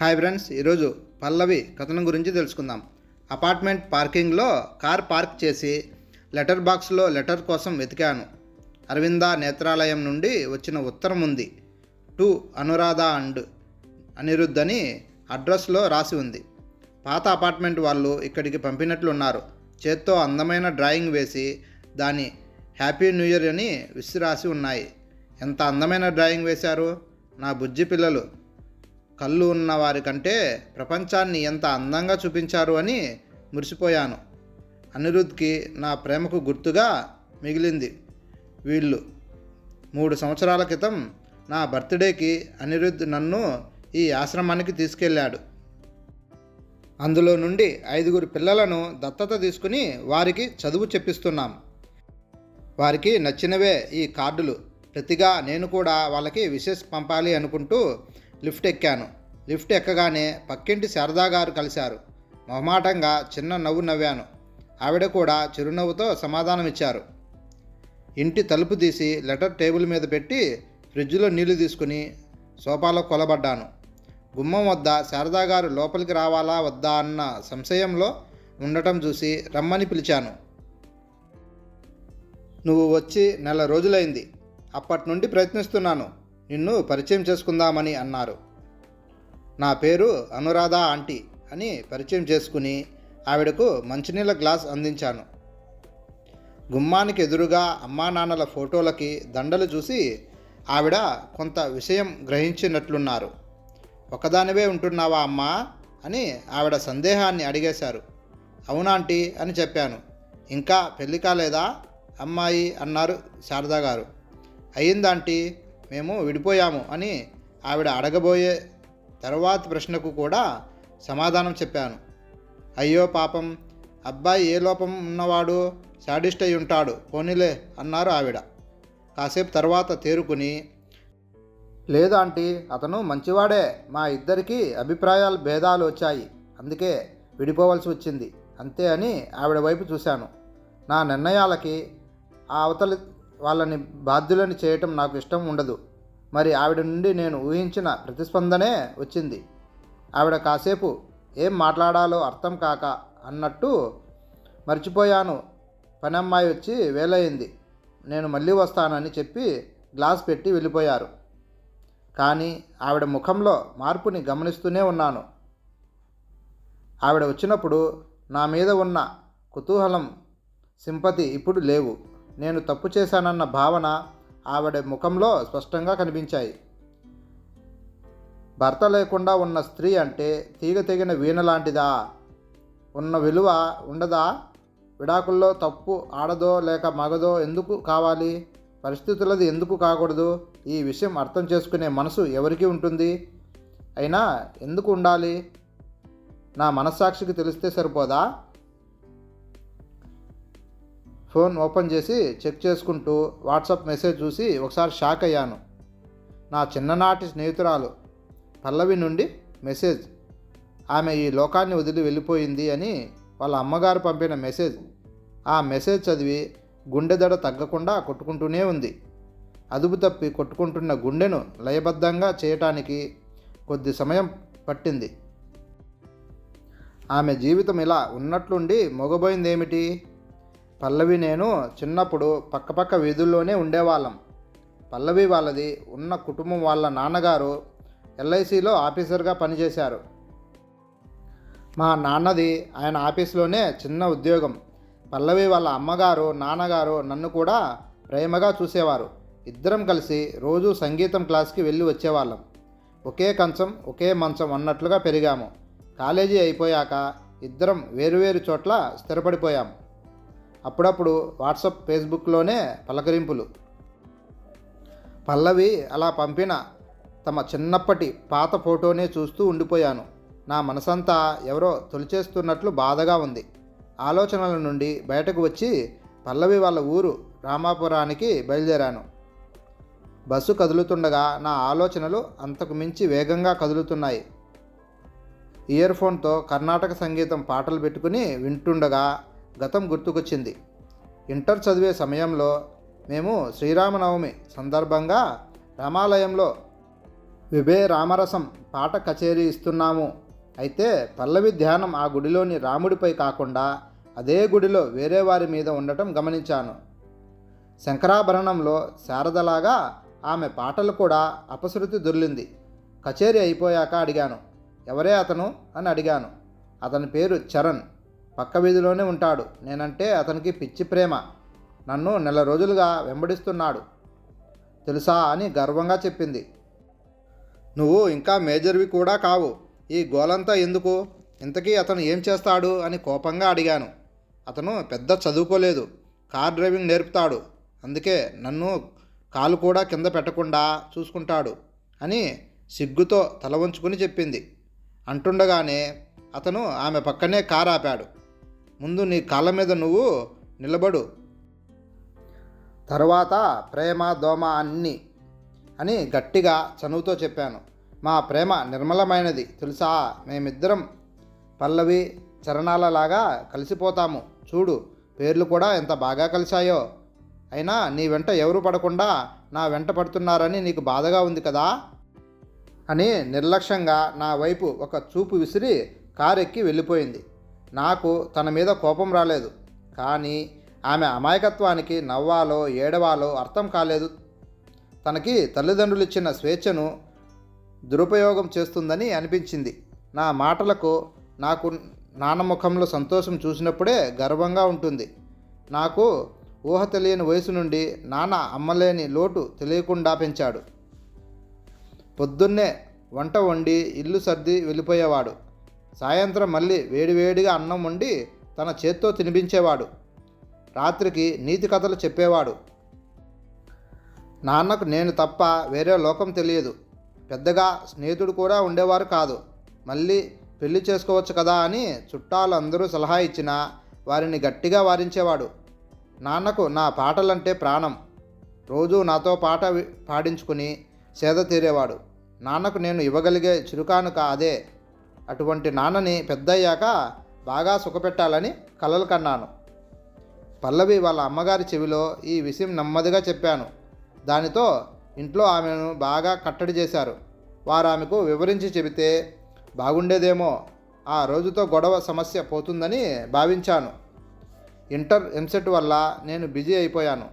Hi friends ఈరోజు పల్లవి కథనం గురించి తెలుసుకుందాం. అపార్ట్మెంట్ పార్కింగ్లో కార్ పార్క్ చేసి లెటర్ బాక్స్లో లెటర్ కోసం వెతికాను. అరవింద నేత్రాలయం నుండి వచ్చిన ఉత్తరం ఉంది. టు అనురాధ అండ్ అనిరుద్ధ్ అని అడ్రస్లో రాసి ఉంది. పాత అపార్ట్మెంట్ వాళ్ళు ఇక్కడికి పంపినట్లున్నారు. చేత్తో అందమైన డ్రాయింగ్ వేసి దాని హ్యాపీ న్యూ ఇయర్ అని విసిరాసి ఉన్నాయి. ఎంత అందమైన డ్రాయింగ్ వేశారు? నా బుజ్జి పిల్లలు. కళ్ళు ఉన్నవారి కంటే ప్రపంచాన్ని ఎంత అందంగా చూపించారు అని మురిసిపోయాను. అనిరుద్ధ్కి నా ప్రేమకు గుర్తుగా మిగిలింది వీళ్ళు. మూడు సంవత్సరాల క్రితం నా బర్త్డేకి అనిరుద్ధ్ నన్ను ఈ ఆశ్రమానికి తీసుకెళ్ళాడు. అందులో నుండి ఐదుగురు పిల్లలను దత్తత తీసుకుని వారికి చదువు చెప్పిస్తున్నాం. వారికి నచ్చినవే ఈ కార్డులు. ప్రతిగా నేను కూడా వాళ్ళకి విశేష్ పంపాలి అనుకుంటూ లిఫ్ట్ ఎక్కాను. లిఫ్ట్ ఎక్కగానే పక్కింటి శారదా గారు కలిశారు. మొహమాటంగా చిన్న నవ్వు నవ్వాను. ఆవిడ కూడా చిరునవ్వుతో సమాధానం ఇచ్చారు ఇంటి తలుపు తీసి లెటర్ టేబుల్ మీద పెట్టి ఫ్రిడ్జ్లో నీళ్ళు తీసుకుని సోఫాలో కొలబడ్డాను. గుమ్మం వద్ద శారదా గారు లోపలికి రావాలా వద్దా అన్న సంశయంలో ఉండటం చూసి రమ్మని పిలిచాను. నువ్వు వచ్చి నెల రోజులైంది. అప్పటి నుండి ప్రయత్నిస్తున్నాను. నిన్ను పరిచయం చేసుకుందామని అన్నారు. నా పేరు అనురాధ ఆంటీ అని పరిచయం చేసుకుని ఆవిడకు మంచినీళ్ళ గ్లాస్ అందించాను. గుమ్మానికి ఎదురుగా అమ్మా నాన్నల ఫోటోలకి దండలు చూసి ఆవిడ కొంత విషయం గ్రహించినట్లున్నారు. ఒకదానివే ఉంటున్నావా అమ్మా? అని ఆవిడ సందేహాన్ని అడిగేశారు. అవునాంటీ అని చెప్పాను. ఇంకా పెళ్ళి కాలేదా అమ్మాయి అన్నారు శారదా గారు. అయ్యిందాంటీ మేము విడిపోయాము అని ఆవిడ అడగబోయే తర్వాత ప్రశ్నకు కూడా సమాధానం చెప్పాను. అయ్యో పాపం అబ్బాయి ఏ లోపం ఉన్నవాడు శాడిస్ట్ అయి ఉంటాడు పోనీలే అన్నారు ఆవిడ. కాసేపు తర్వాత తేరుకుని లేదు ఆంటీ అతను మంచివాడే మా ఇద్దరికీ అభిప్రాయాలు భేదాలు వచ్చాయి అందుకే విడిపోవలసి వచ్చింది అంతే అని ఆవిడ వైపు చూశాను. నా నిర్ణయాలకి ఆ అవతలి వాళ్ళని బాధ్యులని చేయటం నాకు ఇష్టం ఉండదు. మరి ఆవిడ నుండి నేను ఊహించిన ప్రతిస్పందనే వచ్చింది. ఆవిడ కాసేపు ఏం మాట్లాడాలో అర్థం కాక అన్నట్టు మర్చిపోయాను. పని అమ్మాయి వచ్చి వేలయింది. నేను మళ్ళీ వస్తానని చెప్పి గ్లాస్ పెట్టి వెళ్ళిపోయారు. కానీ ఆవిడ ముఖంలో మార్పుని గమనిస్తూనే ఉన్నాను. ఆవిడ వచ్చినప్పుడు నా మీద ఉన్న కుతూహలం సింపతి ఇప్పుడు లేవు. నేను తప్పు చేశానన్న భావన ఆవిడ ముఖంలో స్పష్టంగా కనిపించాయి. భర్త లేకుండా ఉన్న స్త్రీ అంటే తీగ తెగిన వీణ లాంటిదా? ఉన్న విలువ ఉండదా? విడాకుల్లో తప్పు ఆడదో లేక మగదో ఎందుకు కావాలి? పరిస్థితులది ఎందుకు కాకూడదు? ఈ విషయం అర్థం చేసుకునే మనసు ఎవరికి ఉంటుంది? అయినా ఎందుకు ఉండాలి? నా మనస్సాక్షికి తెలిస్తే సరిపోదా? ఫోన్ ఓపెన్ చేసి చెక్ చేసుకుంటూ వాట్సాప్ మెసేజ్ చూసి ఒకసారి షాక్ అయ్యాను. నా చిన్ననాటి స్నేహితురాలు పల్లవి నుండి మెసేజ్ ఆమె ఈ లోకాన్ని వదిలి వెళ్ళిపోయింది అని వాళ్ళ అమ్మగారు పంపిన మెసేజ్. ఆ మెసేజ్ చదివి గుండె దడ తగ్గకుండా కొట్టుకుంటూనే ఉంది. అదుపు తప్పి కొట్టుకుంటున్న గుండెను లయబద్ధంగా చేయటానికి కొద్ది సమయం పట్టింది. ఆమె జీవితం ఇలా ఉన్నట్లుండి మొగబోయిందేమిటి? పల్లవి నేను చిన్నప్పుడు పక్కపక్క వీధుల్లోనే ఉండేవాళ్ళం. పల్లవి వాళ్ళది ఉన్న కుటుంబం వాళ్ళ నాన్నగారు ఎల్ఐసిలో ఆఫీసర్గా పనిచేశారు. మా నాన్నది ఆయన ఆఫీస్లోనే చిన్న ఉద్యోగం. పల్లవి వాళ్ళ అమ్మగారు నాన్నగారు నన్ను కూడా ప్రేమగా చూసేవారు. ఇద్దరం కలిసి రోజు సంగీతం క్లాస్కి వెళ్ళి వచ్చేవాళ్ళం. ఒకే కంచం ఒకే మంచం అన్నట్లుగా పెరిగాము. కాలేజీ అయిపోయాక ఇద్దరం వేరువేరు చోట్ల స్థిరపడిపోయాము అప్పుడప్పుడు వాట్సాప్ ఫేస్బుక్లోనే పలకరింపులు. పల్లవి అలా పంపిన తమ చిన్నప్పటి పాత ఫోటోనే చూస్తూ ఉండిపోయాను. నా మనసంతా ఎవరో తొలిచేస్తున్నట్లు బాధగా ఉంది. ఆలోచనల నుండి బయటకు వచ్చి పల్లవి వాళ్ళ ఊరు రామాపురానికి బయలుదేరాను. బస్సు కదులుతుండగా నా ఆలోచనలు అంతకు మించి వేగంగా కదులుతున్నాయి. ఇయర్ ఫోన్తో కర్ణాటక సంగీతం పాటలు పెట్టుకుని వింటుండగా గతం గుర్తుకొచ్చింది. ఇంటర్ చదివే సమయంలో మేము శ్రీరామనవమి సందర్భంగా రామాలయంలో విభే రామరసం పాట కచేరీ ఇస్తున్నాము. అయితే పల్లవి ధ్యానం ఆ గుడిలోని రాముడిపై కాకుండా అదే గుడిలో వేరే వారి మీద ఉండటం గమనించాను. శంకరాభరణంలో శారదలాగా ఆమె పాటలు కూడా అపశృతి దొర్లింది. కచేరీ అయిపోయాక అడిగాను ఎవరే అతను? అని అడిగాను. అతని పేరు చరణ్. పక్క వీధిలోనే ఉంటాడు. నేనంటే అతనికి పిచ్చి ప్రేమ. నన్ను నెల రోజులుగా వెంబడిస్తున్నాడు. తెలుసా అని గర్వంగా చెప్పింది. నువ్వు ఇంకా మేజర్వి కూడా కావు. ఈ గోలంతా ఎందుకు? ఇంతకీ అతను ఏం చేస్తాడు అని కోపంగా అడిగాను. అతను పెద్ద చదువుకోలేదు. కార్ డ్రైవింగ్ నేర్పుతాడు. అందుకే నన్ను కాలు కూడా కింద పెట్టకుండా చూసుకుంటాడు అని సిగ్గుతో తల వంచుకుని చెప్పింది. అంటుండగానే అతను ఆమె పక్కనే కారు ఆపాడు ముందు నీ కాళ్ళ మీద నువ్వు నిలబడు. తర్వాత ప్రేమ దోమ అన్ని అని గట్టిగా చనువుతో చెప్పాను. మా ప్రేమ నిర్మలమైనది తెలుసా? మేమిద్దరం పల్లవి చరణాలలాగా కలిసిపోతాము. చూడు పేర్లు కూడా ఎంత బాగా కలిశాయో. అయినా నీ వెంట ఎవరు పడకుండా నా వెంట పడుతున్నారని నీకు బాధగా ఉంది కదా? అని నిర్లక్ష్యంగా నా వైపు ఒక చూపు విసిరి కారెక్కి వెళ్ళిపోయింది. నాకు తన మీద కోపం రాలేదు. కానీ ఆమె అమాయకత్వానికి నవ్వాలో ఏడవాలో అర్థం కాలేదు. తనకి తల్లిదండ్రులు ఇచ్చిన స్వేచ్ఛను దురుపయోగం చేస్తుందని అనిపించింది. నా మాటలకు నాకు నాన్న ముఖంలో సంతోషం చూసినప్పుడే గర్వంగా ఉంటుంది. నాకు ఊహ తెలియని వయసు నుండి నాన్న అమ్మలేని లోటు తెలియకుండా పెంచాడు. పొద్దున్నే వంట వండి ఇల్లు సర్ది వెళ్ళిపోయేవాడు. సాయంత్రం మళ్ళీ వేడివేడిగా అన్నం వండి తన చేత్తో తినిపించేవాడు. రాత్రికి నీతి కథలు చెప్పేవాడు. నాన్నకు నేను తప్ప వేరే లోకం తెలియదు. పెద్దగా స్నేహితుడు కూడా ఉండేవారు కాదు. మళ్ళీ పెళ్ళి చేసుకోవచ్చు కదా అని చుట్టాలు అందరూ సలహా ఇచ్చినా వారిని గట్టిగా వారించేవాడు. నాన్నకు నా పాటలంటే ప్రాణం. రోజు నాతో పాట పాడించుకుని సేద తీరేవాడు. నాన్నకు నేను ఇవ్వగలిగే చిరుకానుక అదే. అటువంటి నాన్నని పెద్దయ్యాక బాగా సుఖపెట్టాలని కలలు కన్నాను. పల్లవి వాళ్ళ అమ్మగారి చెవిలో ఈ విషయం నెమ్మదిగా చెప్పాను. దానితో ఇంట్లో ఆమెను బాగా కట్టడి చేశారు. వారు ఆమెకు వివరించి చెబితే బాగుండేదేమో ఆ రోజుతో గొడవ సమస్య పోతుందని భావించాను. ఇంటర్ ఎంసెట్ వల్ల నేను బిజీ అయిపోయాను.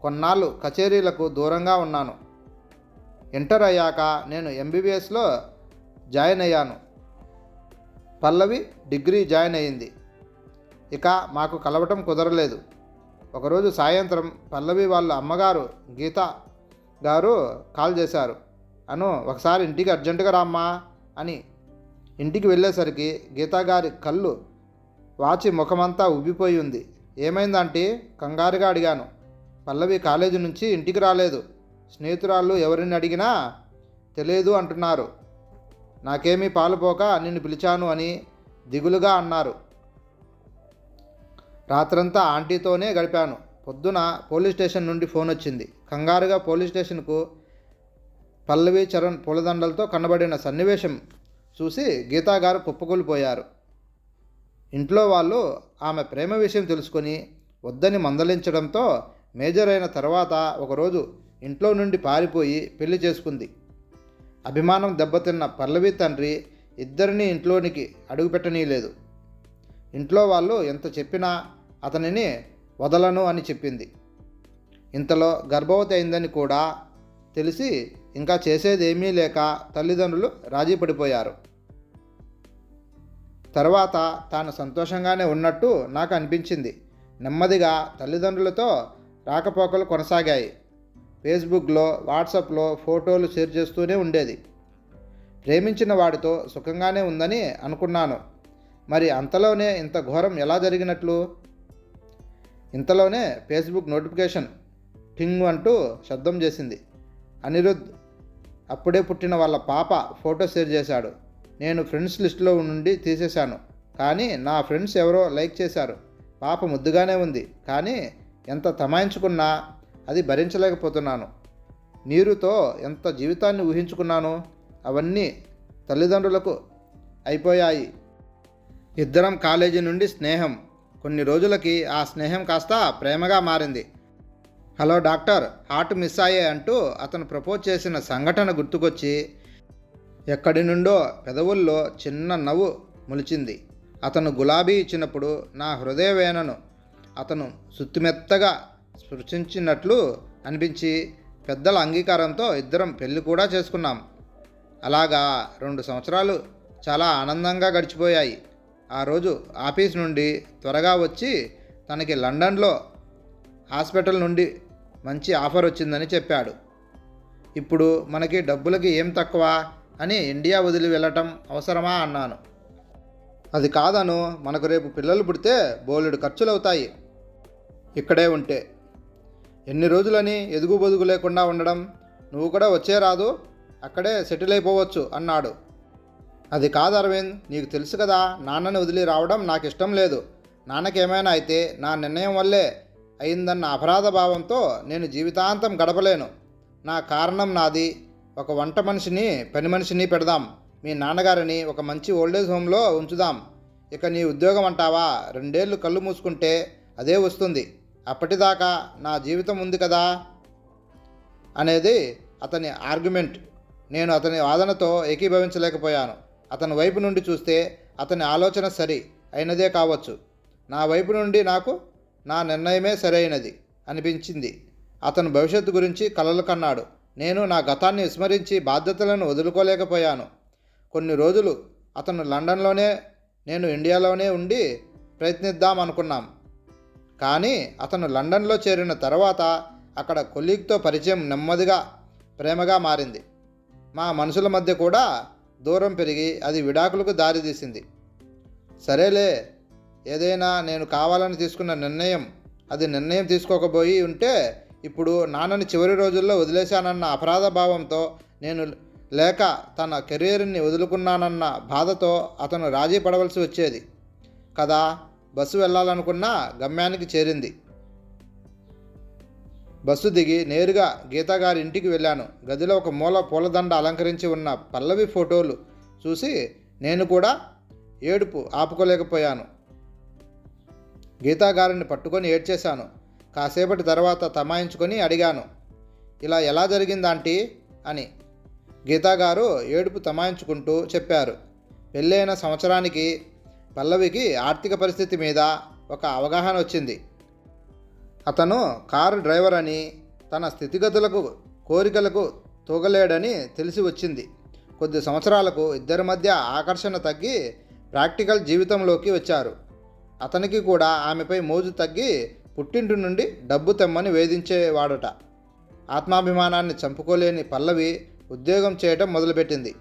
కొన్నాళ్ళు కచేరీలకు దూరంగా ఉన్నాను. ఇంటర్ అయ్యాక నేను ఎంబీబీఎస్లో జాయిన్ అయ్యాను. పల్లవి డిగ్రీ జాయిన్ అయింది ఇక మాకు కలవటం కుదరలేదు. ఒకరోజు సాయంత్రం పల్లవి వాళ్ళ అమ్మగారు గీత గారు కాల్ చేశారు. అను ఒకసారి ఇంటికి అర్జెంటుగా రామ్మా అని. ఇంటికి వెళ్ళేసరికి గీతా గారి కళ్ళు వాచి ముఖమంతా ఉబ్బిపోయి ఉంది. ఏమైందంటే కంగారుగా అడిగాను. పల్లవి కాలేజీ నుంచి ఇంటికి రాలేదు. స్నేహితురాళ్ళు ఎవరిని అడిగినా తెలియదు అంటున్నారు. నాకేమీ పాలుపోక నిన్ను పిలిచాను అని దిగులుగా అన్నారు. రాత్రంతా ఆంటీతోనే గడిపాను. పొద్దున పోలీస్ స్టేషన్ నుండి ఫోన్ వచ్చింది. కంగారుగా పోలీస్ స్టేషన్కు పల్లవి చరణ్ పూలదండలతో కనబడిన సన్నివేశం చూసి గీతా గారు కుప్పకూలిపోయారు. ఇంట్లో వాళ్ళు ఆమె ప్రేమ విషయం తెలుసుకొని వద్దని మందలించడంతో మేజర్ అయిన తర్వాత ఒకరోజు ఇంట్లో నుండి పారిపోయి పెళ్ళి చేసుకుంది. అభిమానం దెబ్బతిన్న పల్లవి తండ్రి ఇద్దరిని ఇంట్లోనికి అడుగుపెట్టనీయలేదు. ఇంట్లో వాళ్ళు ఎంత చెప్పినా అతనిని వదలను అని చెప్పింది. ఇంతలో గర్భవతి అయిందని కూడా తెలిసి ఇంకా చేసేదేమీ లేక తల్లిదండ్రులు రాజీ పడిపోయారు. తర్వాత తాను సంతోషంగానే ఉన్నట్టు నాకు అనిపించింది. నెమ్మదిగా తల్లిదండ్రులతో రాకపోకలు కొనసాగాయి. ఫేస్బుక్లో వాట్సాప్లో ఫోటోలు షేర్ చేస్తూనే ఉండేది. ప్రేమించిన వాడితో సుఖంగానే ఉందని అనుకున్నాను. మరి అంతలోనే ఇంత ఘోరం ఎలా జరిగినట్లు? ఇంతలోనే ఫేస్బుక్ నోటిఫికేషన్ టింగ్ అంటూ శబ్దం చేసింది. అనిరుద్ అప్పుడే పుట్టిన వాళ్ళ పాప ఫోటో షేర్ చేశాడు. నేను ఫ్రెండ్స్ లిస్టులో నుండి తీసేశాను. కానీ నా ఫ్రెండ్స్ ఎవరో లైక్ చేశారు. పాప ముద్దుగానే ఉంది. కానీ ఎంత తమాయించుకున్నా అది భరించలేకపోతున్నాను. నీరుతో ఎంత జీవితాన్ని ఊహించుకున్నాను అవన్నీ తల్లిదండ్రులకు అయిపోయాయి. ఇద్దరం కాలేజీ నుండి స్నేహం. కొన్ని రోజులకి ఆ స్నేహం కాస్త ప్రేమగా మారింది. హలో డాక్టర్ హార్ట్ మిస్ అయ్యే అంటూ అతను ప్రపోజ్ చేసిన సంఘటన గుర్తుకొచ్చి ఎక్కడి నుండో పెదవుల్లో చిన్న నవ్వు మొలిచింది. అతను గులాబీ ఇచ్చినప్పుడు నా హృదయ వేణను అతను సుత్తిమెత్తగా స్పృశించినట్లు అనిపించి పెద్దల అంగీకారంతో ఇద్దరం పెళ్ళి కూడా చేసుకున్నాం. అలాగా రెండు సంవత్సరాలు చాలా ఆనందంగా గడిచిపోయాయి. ఆ రోజు ఆఫీస్ నుండి త్వరగా వచ్చి తనకి లండన్లో హాస్పిటల్ నుండి మంచి ఆఫర్ వచ్చిందని చెప్పాడు. ఇప్పుడు మనకి డబ్బులకి ఏం తక్కువ అని ఇండియా వదిలి వెళ్ళటం అవసరమా అన్నాను. అది కాదను మనకు రేపు పిల్లలు పుడితే బోలెడు ఖర్చులు అవుతాయి ఇక్కడే ఉంటే ఎన్ని రోజులని ఎదుగు బొదుగు లేకుండా ఉండడం? నువ్వు కూడా వచ్చే రాదు అక్కడే సెటిల్ అయిపోవచ్చు అన్నాడు. అది కాదు అరవింద్ నీకు తెలుసు కదా నాన్నని వదిలి రావడం నాకు ఇష్టం లేదు. నాన్నకేమైనా అయితే నా నిర్ణయం వల్లే అయిందన్న అపరాధ భావంతో నేను జీవితాంతం గడపలేను. నా కారణం నాది. ఒక వంట మనిషిని పని మనిషిని పెడదాం. మీ నాన్నగారిని ఒక మంచి ఓల్డేజ్ హోమ్లో ఉంచుదాం. ఇక నీ ఉద్యోగం అంటావా? రెండేళ్ళు కళ్ళు మూసుకుంటే అదే వస్తుంది. అప్పటిదాకా నా జీవితం ఉంది కదా అనేది అతని ఆర్గ్యుమెంట్. నేను అతని వాదనతో ఏకీభవించలేకపోయాను. అతని వైపు నుండి చూస్తే అతని ఆలోచన సరి అయినదే కావచ్చు. నా వైపు నుండి నాకు నా నిర్ణయమే సరైనది అనిపించింది. అతను భవిష్యత్తు గురించి కలలు కన్నాడు. నేను నా గతాన్ని విస్మరించి బాధ్యతలను వదులుకోలేకపోయాను. కొన్ని రోజులు అతను లండన్లోనే నేను ఇండియాలోనే ఉండి ప్రయత్నిద్దాం అనుకున్నాం. కానీ అతను లండన్లో చేరిన తర్వాత అక్కడ కొలీగ్తో పరిచయం నెమ్మదిగా ప్రేమగా మారింది. మా మనుషుల మధ్య కూడా దూరం పెరిగి అది విడాకులకు దారితీసింది సరేలే ఏదైనా నేను కావాలని తీసుకున్న నిర్ణయం అది నిర్ణయం తీసుకోకపోయి ఉంటే ఇప్పుడు నాన్నని చివరి రోజుల్లో వదిలేశానన్న అపరాధ భావంతో నేను లేక తన కెరీర్ని వదులుకున్నానన్న బాధతో అతను రాజీ పడవలసి వచ్చేది. కదా బస్సు వెళ్ళాలనుకున్నా గమ్యానికి చేరింది. బస్సు దిగి నేరుగా గీతాగారి ఇంటికి వెళ్ళాను. గదిలో ఒక మూల పూలదండ అలంకరించి ఉన్న పల్లవి ఫోటోలు చూసి నేను కూడా ఏడుపు ఆపుకోలేకపోయాను. గీతాగారిని పట్టుకొని ఏడ్చేశాను. కాసేపటి తర్వాత తమాయించుకొని అడిగాను ఇలా ఎలా జరిగింది ఆంటీ? అని. గీతాగారు ఏడుపు తమాయించుకుంటూ చెప్పారు పెళ్ళైన సంవత్సరానికి పల్లవికి ఆర్థిక పరిస్థితి మీద ఒక అవగాహన వచ్చింది. అతను కారు డ్రైవర్ అని తన స్థితిగతులకు కోరికలకు తూగలేడని తెలిసి వచ్చింది. కొద్ది సంవత్సరాలకు ఇద్దరి మధ్య ఆకర్షణ తగ్గి ప్రాక్టికల్ జీవితంలోకి వచ్చారు. అతనికి కూడా ఆమెపై మోజు తగ్గి పుట్టింటి నుండి డబ్బు తెమ్మని వేధించేవాడట. ఆత్మాభిమానాన్ని చంపుకోలేని పల్లవి ఉద్యోగం చేయటం మొదలుపెట్టింది.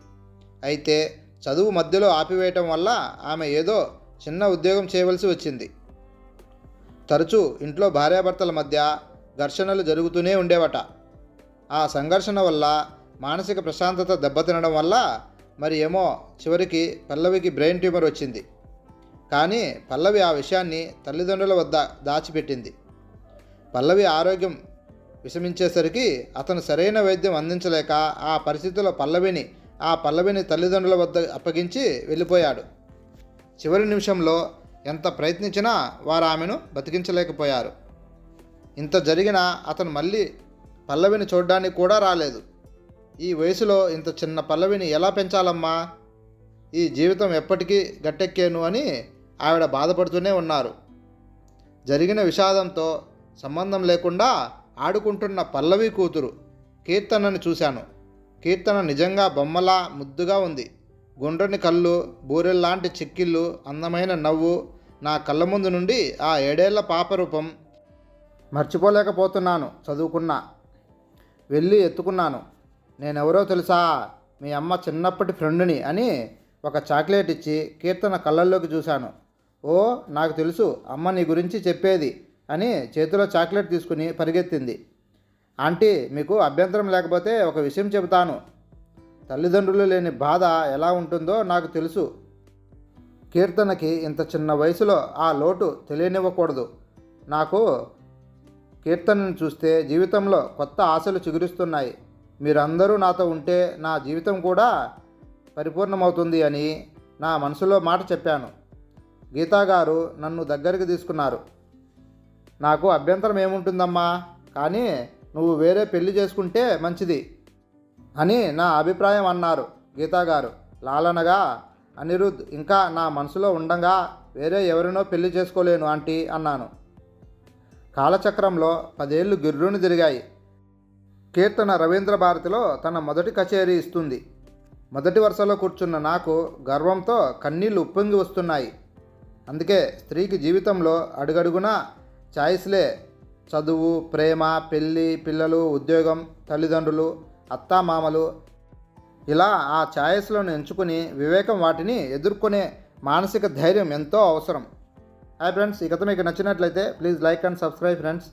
అయితే చదువు మధ్యలో ఆపివేయటం వల్ల ఆమె ఏదో చిన్న ఉద్యోగం చేయవలసి వచ్చింది. తరచూ ఇంట్లో భార్యాభర్తల మధ్య ఘర్షణలు జరుగుతూనే ఉండేవట. ఆ సంఘర్షణ వల్ల మానసిక ప్రశాంతత దెబ్బతినడం వల్ల మరి ఏమో చివరికి పల్లవికి బ్రెయిన్ ట్యూమర్ వచ్చింది. కానీ పల్లవి ఆ విషయాన్ని తల్లిదండ్రుల వద్ద దాచిపెట్టింది. పల్లవి ఆరోగ్యం విషమించేసరికి అతను సరైన వైద్యం అందించలేక ఆ పరిస్థితిలో పల్లవిని ఆ పల్లవిని తల్లిదండ్రుల వద్ద అప్పగించి వెళ్ళిపోయాడు. చివరి నిమిషంలో ఎంత ప్రయత్నించినా వారు ఆమెను బతికించలేకపోయారు. ఇంత జరిగినా అతను మళ్ళీ పల్లవిని చూడడానికి కూడా రాలేదు. ఈ వయసులో ఇంత చిన్న పల్లవిని ఎలా పెంచాలమ్మా? ఈ జీవితం ఎప్పటికీ గట్టెక్కేను అని ఆవిడ బాధపడుతూనే ఉన్నారు. జరిగిన విషాదంతో సంబంధం లేకుండా ఆడుకుంటున్న పల్లవి కూతురు కీర్తనని చూశాను. కీర్తన నిజంగా బొమ్మలా ముద్దుగా ఉంది. గుండ్రని కళ్ళు బూరెల్లాంటి చిక్కిళ్ళు అందమైన నవ్వు నా కళ్ళ ముందు నుండి ఆ ఏడేళ్ళ పాప రూపం మర్చిపోలేకపోతున్నాను చదువుకున్నా. వెళ్ళి ఎత్తుకున్నాను. నేనెవరో తెలుసా? మీ అమ్మ చిన్నప్పటి ఫ్రెండ్ని అని ఒక చాక్లెట్ ఇచ్చి కీర్తన కళ్ళల్లోకి చూశాను. ఓ నాకు తెలుసు అమ్మ నీ గురించి చెప్పేది అని చేతిలో చాక్లెట్ తీసుకుని పరిగెత్తింది. ఆంటీ మీకు అభ్యంతరం లేకపోతే ఒక విషయం చెబుతాను. తల్లిదండ్రులు లేని బాధ ఎలా ఉంటుందో నాకు తెలుసు. కీర్తనకి ఇంత చిన్న వయసులో ఆ లోటు తెలియనివ్వకూడదు. నాకు కీర్తనను చూస్తే జీవితంలో కొత్త ఆశలు చిగురిస్తున్నాయి. మీరందరూ నాతో ఉంటే నా జీవితం కూడా పరిపూర్ణమవుతుంది అని నా మనసులో మాట చెప్పాను. గీతా గారు నన్ను దగ్గరికి తీసుకున్నారు. నాకు అభ్యంతరం ఏముంటుందమ్మా? కానీ నువ్వు వేరే పెళ్ళి చేసుకుంటే మంచిది అని నా అభిప్రాయం అన్నారు గీతా గారు. లాలనగా అనిరుద్ ఇంకా నా మనసులో ఉండంగా వేరే ఎవరినో పెళ్ళి చేసుకోలేను ఆంటీ అన్నాను. కాలచక్రంలో పదేళ్ళు గిర్రును తిరిగాయి. కీర్తన రవీంద్ర భారతిలో తన మొదటి కచేరీ ఇస్తుంది. మొదటి వరుసలో కూర్చున్న నాకు గర్వంతో కన్నీళ్ళు ఉప్పొంగి వస్తున్నాయి. అందుకే స్త్రీకి జీవితంలో అడుగడుగునా ఛాయిస్లే చదువు ప్రేమ పెళ్ళి పిల్లలు ఉద్యోగం తల్లిదండ్రులు అత్తామామలు ఇలా ఆ ఛాయస్లను ఎంచుకుని వివేకం వాటిని ఎదుర్కొనే మానసిక ధైర్యం ఎంతో అవసరం. హాయ్ ఫ్రెండ్స్ ఈ కథ మీకు నచ్చినట్లయితే please like and subscribe friends.